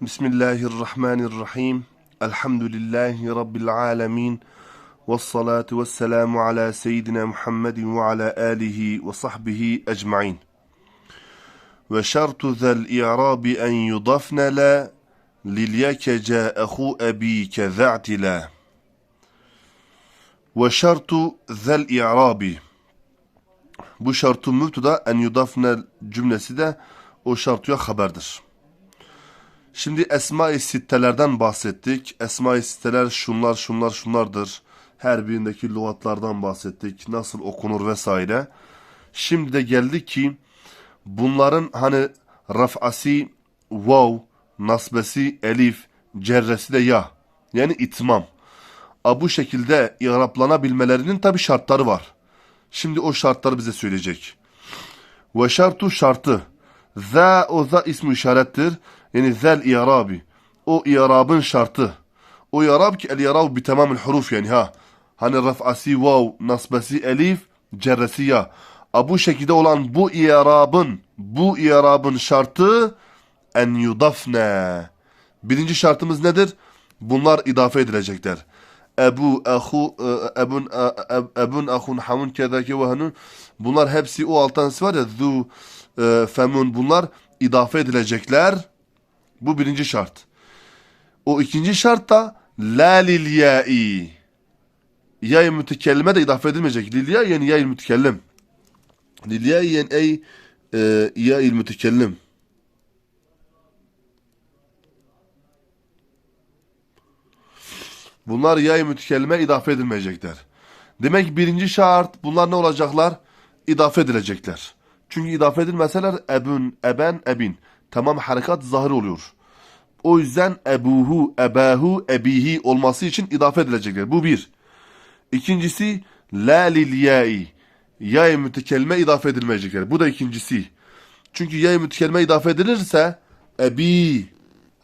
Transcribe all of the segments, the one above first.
Bismillahirrahmanirrahim. Elhamdülillahi Rabbil alemin. Ve salatu ve selamu ala seyyidina Muhammedin ve ala alihi ve sahbihi ecmain. Ve şartu zel i'rabi en yudafne la lilyake ca'ehu ebike za'tila. Ve şartu zel i'rabi. Bu şartun mübteda en yudafne cümlesi de o şartıya haberdir. Şimdi esma-i sittelerden bahsettik. Esma-i sitteler şunlar şunlar şunlardır. Her birindeki lügatlardan bahsettik. Nasıl okunur vesaire. Şimdi de geldi ki bunların hani raf'asi vav, nasbesi elif, cerresi de ya. Yani itmam. A bu şekilde i'raplanabilmelerinin tabi şartları var. Şimdi o şartları bize söyleyecek. Ve şartu şartı. Za o za ismi işarettir. Yani zel i'rabi. O i'rabın şartı. O i'rab ki el i'rab bi tamamil huruf yani ha. Hani raf'asi vav, nasbesi elif, cerresi ya. A bu şekilde olan bu i'rabın, bu i'rabın şartı en yudafne. Birinci şartımız nedir? Bunlar idafe edilecekler. Ebu, ahu, e, ebun, e, ebun, ahun, hamun, kedaki ve hanun. Bunlar hepsi o alttan var ya, zu, e, femun bunlar idafe edilecekler. Bu birinci şart. O ikinci şart da la lil ya'i. Ya'yı mütekellime de idafe edilmeyecek. Lil ya yani ya'yı mütekellim. Lil ya yani ey e, mütekellim. Bunlar ya'yı mütekellime idafe edilmeyecekler. Demek birinci şart bunlar ne olacaklar? İdafe edilecekler. Çünkü idafe edilmeseler ebün, eben, ebin. Tamam harekat zahir oluyor. O yüzden ebuhu, ebahu, ebihi olması için idafe edilecekler. Bu bir. İkincisi la lil ya'i. Ya'yı mütekellime idafe edilmeyecekler. Bu da ikincisi. Çünkü ya'yı mütekellime idafe edilirse ebi,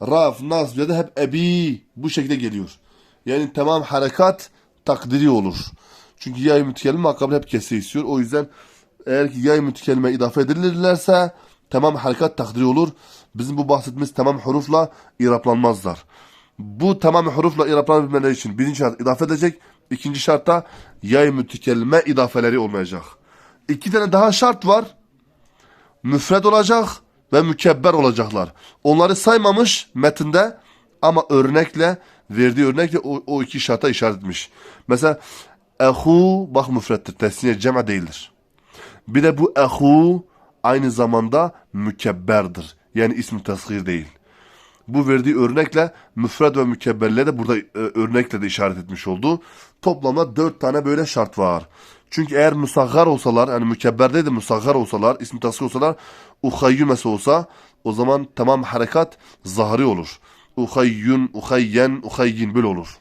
raf, nasb ya da hep ebi bu şekilde geliyor. Yani tamam harekat takdiri olur. Çünkü ya'yı mütekellime akabinde hep kese istiyor. O yüzden eğer ki ya'yı mütekellime idafe edilirlerse tamam harekat takdiri olur. Bizim bu bahsettiğimiz tamam hurufla iraplanmazlar. Bu tamam hurufla iraplanabilmeleri için birinci şart idafe edecek. İkinci şartta yay mütekellime idafeleri olmayacak. İki tane daha şart var. Müfred olacak ve mükebber olacaklar. Onları saymamış metinde ama örnekle verdiği örnekle o, o iki şarta işaret etmiş. Mesela ehu bak müfrettir. Tesniye cema değildir. Bir de bu ehu aynı zamanda mükebberdir. Yani ismi tasgir değil. Bu verdiği örnekle müfred ve mükebberle de burada e, örnekle de işaret etmiş oldu. Toplamda dört tane böyle şart var. Çünkü eğer musaggar olsalar, yani mükebber değil de musaggar olsalar, ismi tasgir olsalar, uhayyümesi olsa o zaman tamam harekat zahri olur. Uhayyün, uhayyen, uhayyin böyle olur.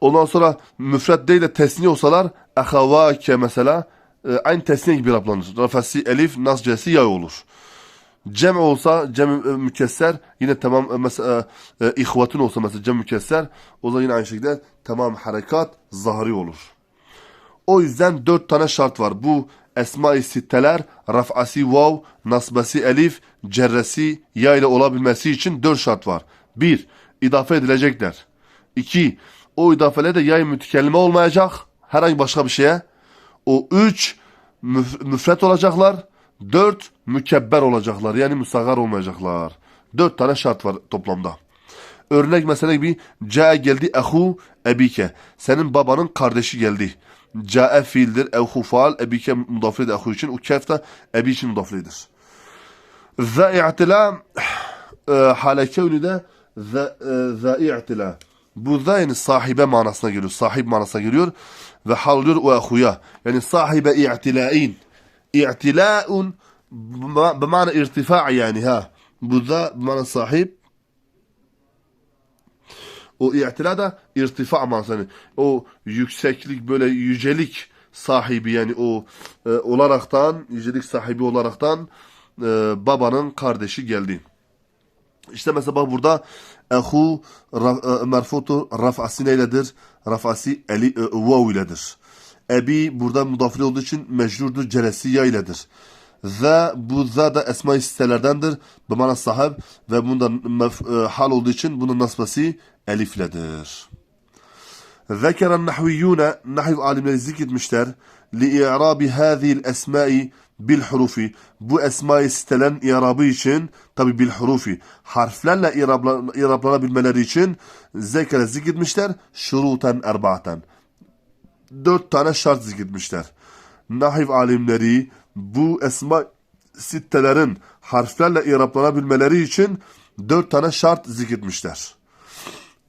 Ondan sonra müfred değil de tesni olsalar, ehavake mesela, e, aynı tesniye gibi yapılanır. Rafesi, elif, nascesi, yay olur. Cem olsa cem e, mükesser yine tamam e, mesela e, e, ihvatun olsa mesela cem mükesser o zaman yine aynı şekilde tamam harekat zahri olur. O yüzden dört tane şart var. Bu esma-i sitteler raf'asi vav, nasbesi elif, cerresi ya ile olabilmesi için dört şart var. Bir, idafe edilecekler. İki, o idafeler de yay mütekellime olmayacak. Herhangi başka bir şeye. O üç, müf müfret olacaklar. Dört mükebber olacaklar. Yani musagar olmayacaklar. Dört tane şart var toplamda. Örnek mesela gibi Cae geldi ehu ebike. Senin babanın kardeşi geldi. Cae fiildir. Ehu faal. Ebike mudaflidir ehu için. O kef de ebi için mudaflidir. Za i'tila e, hale de za e, i'tila. Bu za yani sahibe manasına geliyor. Sahip manasına geliyor. Ve hal oluyor o ehuya. Yani sahibe i'tilain. İ'tilâ'un bimana irtifa yani ha. Bu da bimana sahip. O i'tila da irtifa manası. Yani o yükseklik böyle yücelik sahibi yani o e, olaraktan yücelik sahibi olaraktan e, babanın kardeşi geldi. İşte mesela burada ehu e, merfutu raf'ası neyledir? Raf'ası eli e, vav iledir. Ebi burada mudafili olduğu için mecrurdur celesiya iledir. Ve bu za da esma-i sitelerdendir. Bu mana sahip ve bundan e, hal olduğu için bunun nasbası elifledir. Zekeren nahviyyûne nahiv alimleri zikretmişler. Li i'rabi hâzîl esmâi bil hurufi bu esma-i sitelen irabı için tabi bil hurufi harflerle irabla, irablanabilmeleri için zekere zikretmişler şuruten erbaaten. Dört tane şart zikretmişler. Nahiv alimleri bu esma sittelerin harflerle irablanabilmeleri için dört tane şart zikretmişler.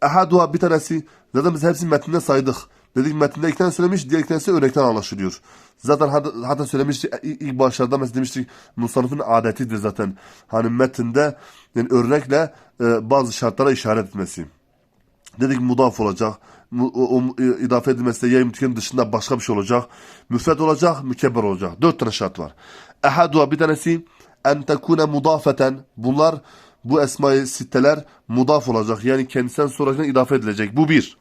Ehaduha bir tanesi zaten biz hepsini metninde saydık. Dedik metninde iki tane söylemiş, diğer iki tanesi örnekten anlaşılıyor. Zaten hatta, söylemiştik ilk başlarda mesela demiştik Musannif'in adetidir zaten. Hani metinde yani örnekle e, bazı şartlara işaret etmesi. Dedik mudaf olacak. O, o, e, idafe edilmesi de yayın mütkenin dışında başka bir şey olacak. Müfret olacak, mükebber olacak. Dört tane şart var. Ehaduha bir tanesi en tekune mudafeten. Bunlar bu esma-i sitteler mudaf olacak. Yani kendisinden sonrakine idafe edilecek. Bu bir.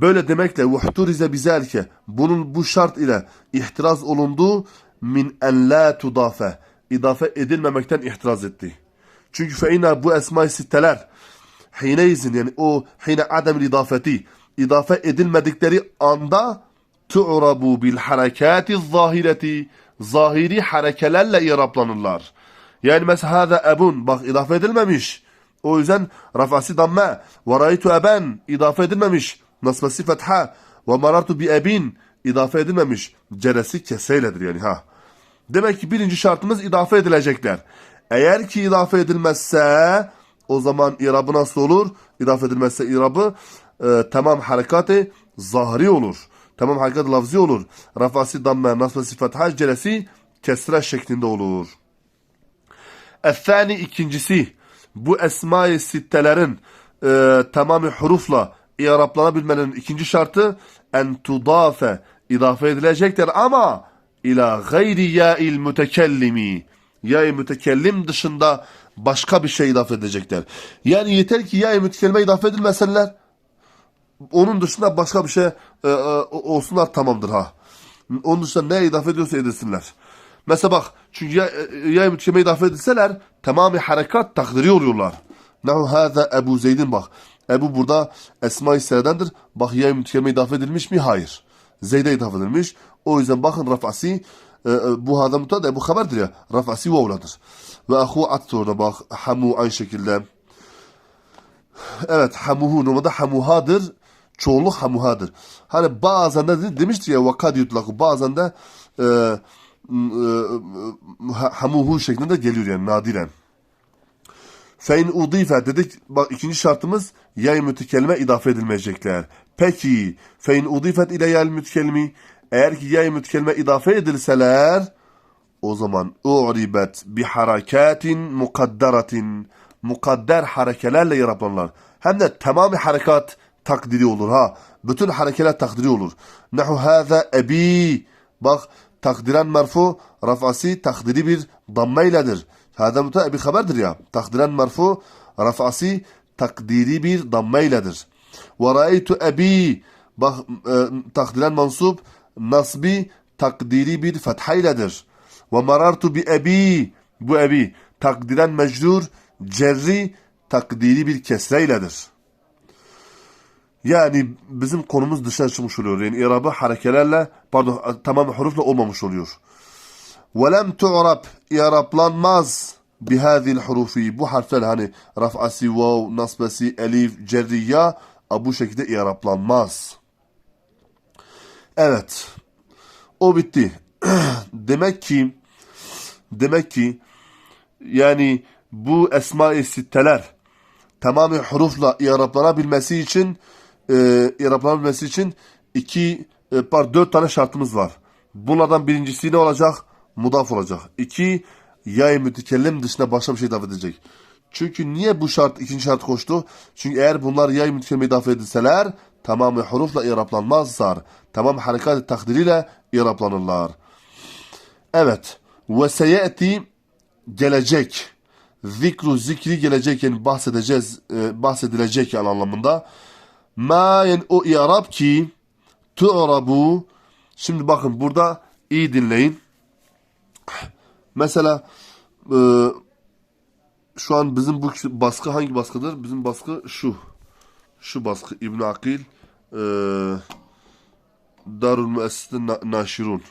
Böyle demekle vuhturize bizelke bunun bu şart ile ihtiraz olundu min en la tudafe idafe edilmemekten ihtiraz etti. Çünkü fe bu esma-i sitteler hineyizin yani o hine adem idafeti idafe edilmedikleri anda tu'rabu bil harekati zahireti zahiri harekelerle iraplanırlar. Yani mesela hâze ebun bak idafe edilmemiş. O yüzden rafası damme ve raytu eben idafe edilmemiş. Nasbası fetha ve marartu bi ebin idafe edilmemiş. Ceresi keseyledir yani ha. Demek ki birinci şartımız idafe edilecekler. Eğer ki idafe edilmezse o zaman irabı nasıl olur? İdafe edilmezse irabı e, tamam harekatı zahri olur. Tamam harekat lafzi olur. Rafası damme nasbası fetha ceresi kesre şeklinde olur. Efani ikincisi bu esma-i sittelerin e, tamamı hurufla i'rablanabilmenin ikinci şartı en tudafe idafe edilecektir ama ila gayri ya'il mütekellimi ya-i mütekellim dışında başka bir şey idafe edecekler. Yani yeter ki ya-i mütekellime idafe edilmeseler onun dışında başka bir şey e, e, olsunlar tamamdır ha. Onun dışında ne idafe ediyorsa edilsinler. Mesela bak çünkü ya, ya mütkeme idafe edilseler tamamı harekat takdiri oluyorlar. Nahu hâzâ Ebu Zeyd'in bak. Ebu burada Esma-i Senedendir. Bak ya mütkeme idafe edilmiş mi? Hayır. Zeyd'e idafe edilmiş. O yüzden bakın rafası e, e, bu hâzâ mutada bu haberdir ya. Rafası vavladır. Ve ahu at orada bak. Hamu aynı şekilde. Evet hamuhu normalde hamuhadır. Çoğunluk hamuhadır. Hani bazen de demişti ya vakad yutlaku bazen de e, e, hamuhu şeklinde geliyor yani nadiren. Fein udife dedik bak ikinci şartımız yay mütekelime idafe edilmeyecekler. Peki fein udifet ile yay mütekelimi eğer ki yay mütekelime idafe edilseler o zaman u'ribet bi harakatin mukaddaratin mukadder harekelerle yapılanlar. Hem de tamamı harekat takdiri olur ha. Bütün harekeler takdiri olur. Nahu hâzâ ebi. Bak takdiren merfu rafası takdiri bir dammeyledir. Hâzâ muta ebi haberdir ya. Takdiren merfu rafası takdiri bir dammeyledir. Ve râeytu ebi. Bak e, takdiren mansup nasbi takdiri bir fethayledir. Ve marartu bi ebi. Bu ebi takdiren mecrur cerri takdiri bir kesreyledir. Yani bizim konumuz dışarı çıkmış oluyor. Yani irabı harekelerle pardon tamam hurufla olmamış oluyor. وَلَمْ تُعْرَبْ İrablanmaz bihâzil hurufi. Bu harfler hani raf'asi, vav, nasbesi, elif, cerriya bu şekilde irablanmaz. Evet. O bitti. demek ki demek ki yani bu esma-i sitteler tamamı hurufla i'rablanabilmesi için e, i'rablanabilmesi için iki e, par dört tane şartımız var. Bunlardan birincisi ne olacak? Mudaf olacak. İki, yay mütekellim dışında başka bir şey idafe edecek. Çünkü niye bu şart ikinci şart koştu? Çünkü eğer bunlar yay mütekellime idafe edilseler tamamı hurufla i'rablanmazlar. Tamam harekat takdiriyle i'rablanırlar. Evet. Ve seyeti gelecek. Zikru zikri gelecek yani bahsedeceğiz, e, bahsedilecek yani anlamında. Ma yani o i'rab ki tu'rabu Şimdi bakın burada iyi dinleyin. Mesela e, şu an bizim bu baskı hangi baskıdır? Bizim baskı şu. Şu baskı İbn Akil e, Darul Müesses'te Na- Naşirun.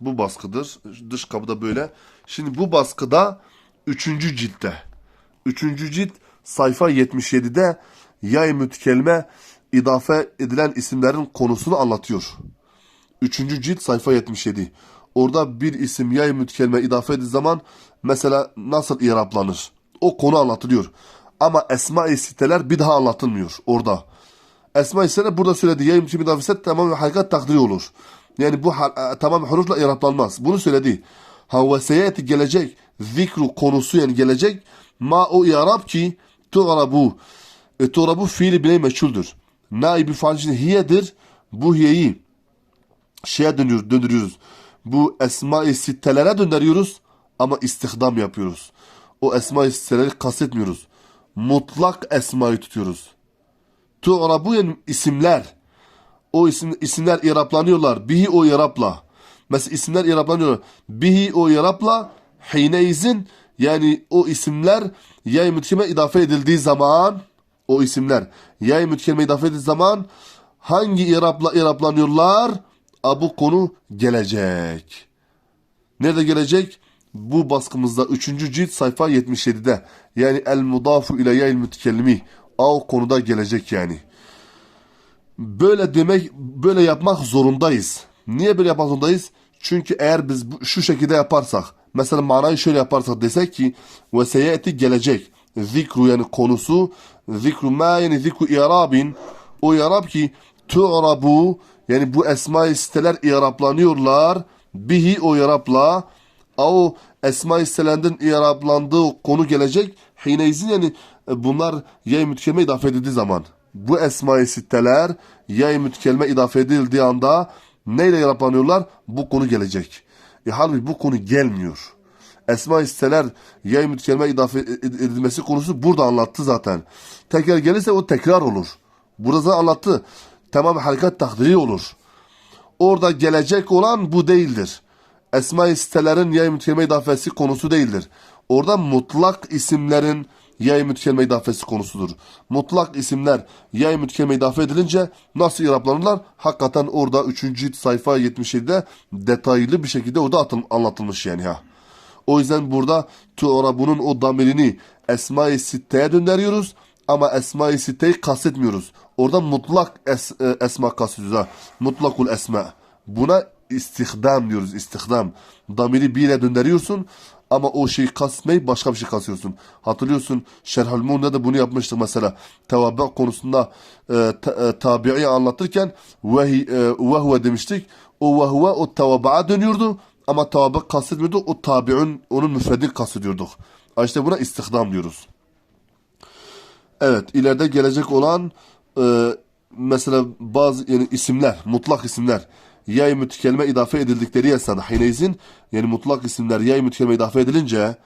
Bu baskıdır. Dış kapıda böyle. Şimdi bu baskıda 3. ciltte. 3. cilt sayfa 77'de yay mütkelme idafe edilen isimlerin konusunu anlatıyor. 3. cilt sayfa 77. Orada bir isim yay mütkelme idafe edildiği zaman mesela nasıl iraplanır? O konu anlatılıyor. Ama esma-i siteler bir daha anlatılmıyor orada. Esma-i siteler burada söyledi. Yay mütkelme idafe etse tamam hakikat takdiri olur. Yani bu e, tamam hurufla iraplanmaz. Bunu söyledi. Ha ve seyeti gelecek. Zikru konusu yani gelecek. Ma o irab ki tu'rabu. E, tu'rabu fiili bile meçhuldür. Naibi failin hiyedir. Bu hiyeyi şeye dönüyor, döndürüyoruz. Bu esma-i sittelere döndürüyoruz ama istihdam yapıyoruz. O esma-i sitteleri kastetmiyoruz. Mutlak esmayı tutuyoruz. Tu'rabu yani isimler. O isim, isimler iraplanıyorlar. Bihi o irapla. Mesela isimler iraplanıyor. Bihi o irapla hineizin yani o isimler yay mütkeme idafe edildiği zaman o isimler yay mütkeme idafe edildiği zaman hangi irapla iraplanıyorlar? A, bu konu gelecek. Nerede gelecek? Bu baskımızda 3. cilt sayfa 77'de. Yani el mudafu ile yayl mütekellimi. A konuda gelecek yani. Böyle demek, böyle yapmak zorundayız. Niye böyle yapmak zorundayız? Çünkü eğer biz şu şekilde yaparsak, mesela manayı şöyle yaparsak desek ki ve seyeti gelecek. Zikru yani konusu, zikru ma yani zikru irabin. O irab ki tu'rabu yani bu esma-i siteler iraplanıyorlar. Bihi o irapla o esma-i sitelerinden iraplandığı konu gelecek. Hineyzin yani e, bunlar yay mütkelime idafe edildiği zaman. Bu esma-i siteler yay mütkelime idafe edildiği anda neyle iraplanıyorlar? Bu konu gelecek. E halbuki bu konu gelmiyor. Esma-i siteler yay mütkelime idafe ed- edilmesi konusu burada anlattı zaten. Tekrar gelirse o tekrar olur. Burada anlattı. Tamam harekat takdiri olur. Orada gelecek olan bu değildir. Esma-i sitelerin yay mütkelime idafesi konusu değildir. Orada mutlak isimlerin yay mütkelime idafesi konusudur. Mutlak isimler yay mütkelime idafe edilince nasıl iraplanırlar? Hakikaten orada 3. cilt sayfa 77'de detaylı bir şekilde orada atıl- anlatılmış yani ha. O yüzden burada tu'rabunun o damirini esma-i sitteye döndürüyoruz ama esma-i sitteyi kastetmiyoruz. Orada mutlak es, e, esma kastediyoruz ha. Mutlakul esma. Buna istihdam diyoruz istihdam. Damiri bir yere döndürüyorsun ama o şeyi kastetmeyi başka bir şey kasıyorsun. Hatırlıyorsun Şerhül Mun'da da bunu yapmıştık mesela. Tevabi konusunda e, e, tabi'i anlatırken vehi, e, vehve demiştik. O vehve o tevaba'a dönüyordu ama tabi kastetmiyordu. O tabi'un onun müfredini kastediyorduk. İşte buna istihdam diyoruz. Evet, ileride gelecek olan e, mesela bazı yani isimler, mutlak isimler yay mütekelime idafe edildikleri esnada hineyzin yani mutlak isimler yay mütekelime idafe edilince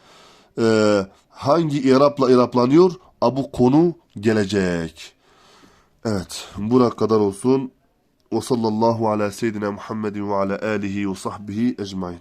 e, hangi irapla iraplanıyor? A, bu konu gelecek. Evet, buna kadar olsun. Ve sallallahu ala seyyidina Muhammedin ve ala alihi ve sahbihi ecmain.